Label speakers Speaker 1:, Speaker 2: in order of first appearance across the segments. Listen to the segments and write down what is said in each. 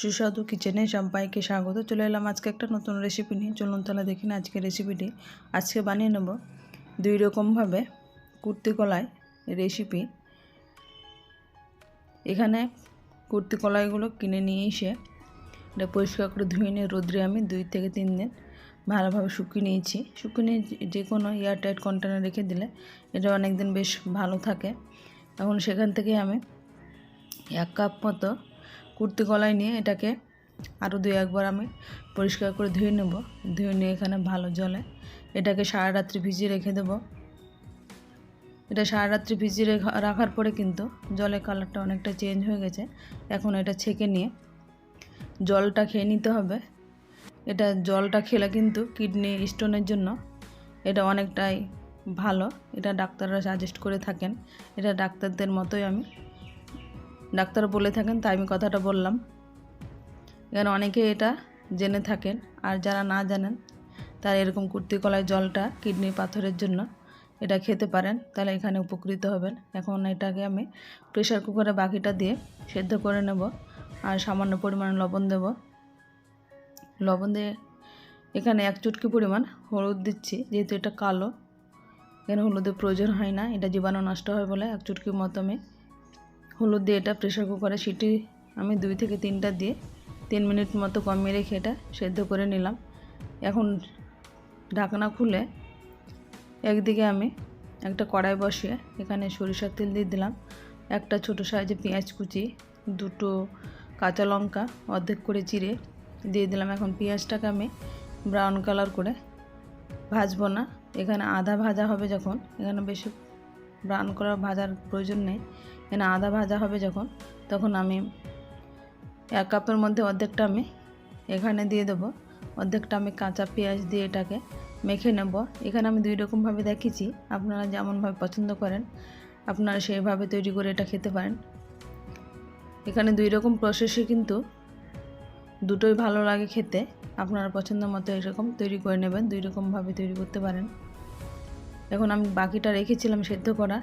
Speaker 1: সুস্বাদু কিচেনে সবাইকে স্বাগত। চলে এলাম আজকে একটা নতুন রেসিপি নিয়ে। চলুন তাহলে দেখি না আজকে রেসিপিটি আজকে বানিয়ে নেব দুই রকমভাবে কুর্তি কলাই রেসিপি এখানে কুর্তি কলাইগুলো কিনে নিয়ে এসে এটা পরিষ্কার করে ধুয়ে নিয়ে রোদ্রে আমি দুই থেকে তিন দিন ভালোভাবে শুকিয়ে নিয়েছি। শুকিয়ে নিয়ে যে কোনো এয়ারটাইট কন্টেনার রেখে দিলে এটা অনেক দিন বেশ ভালো থাকে। এখন সেখান থেকে আমি এক কাপ মতো কুর্তি কলাই নিয়ে এটাকে আরও দুই একবার আমি পরিষ্কার করে ধুয়ে নেব। ধুয়ে নিয়ে এখানে ভালো জলে এটাকে সারা রাত্রি ভিজিয়ে রেখে দেবো। এটা সারা রাত্রি ভিজিয়ে রেখা, রাখার পরে কিন্তু জলের কালারটা অনেকটা চেঞ্জ হয়ে গেছে। এখন এটা ছেঁকে নিয়ে জলটা খেয়ে নিতে হবে। এটা জলটা খেলে কিন্তু কিডনি স্টোনের জন্য এটা অনেকটাই ভালো। এটা ডাক্তাররা সাজেস্ট করে থাকেন। এটা ডাক্তারদের মতোই আমি ডাক্তার বলে থাকেন, তাই আমি কথাটা বললাম। এখানে অনেকে এটা জেনে থাকেন, আর যারা না জানেন, তারা এরকম কুর্তি কলায় জলটা কিডনি পাথরের জন্য এটা খেতে পারেন, তাহলে এখানে উপকৃত হবেন। এখন এটাকে আমি প্রেশার কুকারে বাকিটা দিয়ে সেদ্ধ করে নেব, আর সামান্য পরিমাণে লবণ দেব। লবণ দিয়ে এখানে এক চুটকি পরিমাণ হলুদ দিচ্ছি, যেহেতু এটা কালো। এখানে হলুদের প্রয়োজন হয় না, এটা জীবাণু নষ্ট হয় বলে এক চুটকির মতো আমি হলুদ দিয়ে এটা প্রেশার কুকারে সিটি আমি দুই থেকে তিনটা দিয়ে তিন মিনিট মতো কমিয়ে রেখে এটা সেদ্ধ করে নিলাম। এখন ঢাকনা খুলে একদিকে আমি একটা কড়াই বসিয়ে এখানে সরিষার তেল দিয়ে দিলাম। একটা ছোটো সাইজে পেঁয়াজ কুচি, দুটো কাঁচা লঙ্কা, অর্ধেক করে চিড়ে দিয়ে দিলাম। এখন পেঁয়াজটাকে আমি ব্রাউন কালার করে ভাজবো না। এখানে আধা ভাজা হবে যখন, এখানে বেশি ব্রাউন করা ভাজার প্রয়োজন নেই। এখানে আদা ভাজা হবে যখন, তখন আমি এক কাপের মধ্যে অর্ধেকটা আমি এখানে দিয়ে দেবো। অর্ধেকটা আমি কাঁচা পেঁয়াজ দিয়ে এটাকে মেখে নেব। এখানে আমি দুই রকমভাবে দেখিয়েছি, আপনারা যেমনভাবে পছন্দ করেন, আপনারা সেইভাবে তৈরি করে এটা খেতে পারেন। এখানে দুই রকম প্রসেসে কিন্তু দুটোই ভালো লাগে খেতে। আপনারা পছন্দ মতো এরকম তৈরি করে নেবেন, দুই রকমভাবে তৈরি করতে পারেন। এখন আমি বাকিটা রেখেছিলাম সেদ্ধ করা।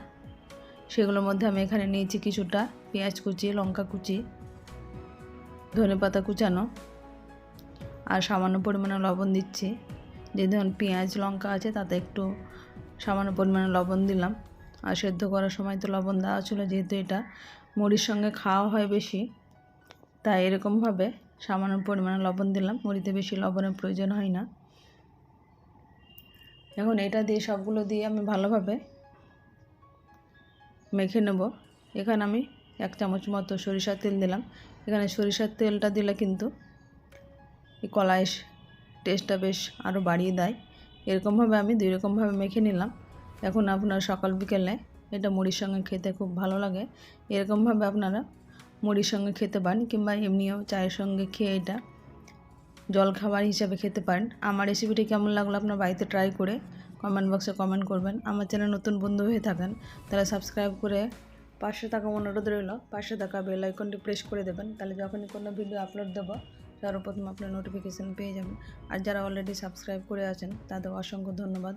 Speaker 1: সেগুলোর মধ্যে আমি এখানে নিয়েছি কিছুটা পেঁয়াজ কুচি, লঙ্কা কুচি, ধনে পাতা কুচানো আর সামান্য পরিমাণে লবণ দিচ্ছি। যে ধরুন পেঁয়াজ, লঙ্কা আছে তাতে একটু সামান্য পরিমাণে লবণ দিলাম। আর সেদ্ধ করার সময় তো লবণ দেওয়া ছিল যেহেতু এটা মুড়ির সঙ্গে খাওয়া হয় বেশি, তাই এরকমভাবে সামান্য পরিমাণে লবণ দিলাম। মুড়িতে বেশি লবণের প্রয়োজন হয় না। এখন এটা দিয়ে সবগুলো দিয়ে আমি ভালোভাবে মেখে নেব। এখানে আমি এক চামচ মতো সরিষার তেল দিলাম। এখানে সরিষার তেলটা দিলে কিন্তু এই কলাই টেস্টটা বেশ আরও বাড়িয়ে দেয়। এরকমভাবে আমি দুই রকমভাবে মেখে নিলাম। এখন আপনার সকাল বিকেলে এটা মুড়ির সঙ্গে খেতে খুব ভালো লাগে। এরকমভাবে আপনারা মুড়ির সঙ্গে খেতে পারেন কিংবা এমনিও চায়ের সঙ্গে খেয়ে এটা জল খাবার হিসাবে খেতে পারেন। আমার রেসিপিটি কেমন লাগল আপনার বাড়িতে ট্রাই করে কমেন্ট বক্সে কমেন্ট করবেন। আমার চ্যানেল নতুন বন্ধু হয়ে থাকেন, তাহলে সাবস্ক্রাইব করে পাশে থাকা অনুরোধ রইল, পাশে থাকা বেল আইকনটি প্রেস করে দেবেন, তাহলে যখনই কোনো ভিডিও আপলোড দেবো, সর্বপ্রথম আপনার নোটিফিকেশান পেয়ে যাবেন। আর যারা অলরেডি সাবস্ক্রাইব করে আছেন, তাদের অসংখ্য ধন্যবাদ।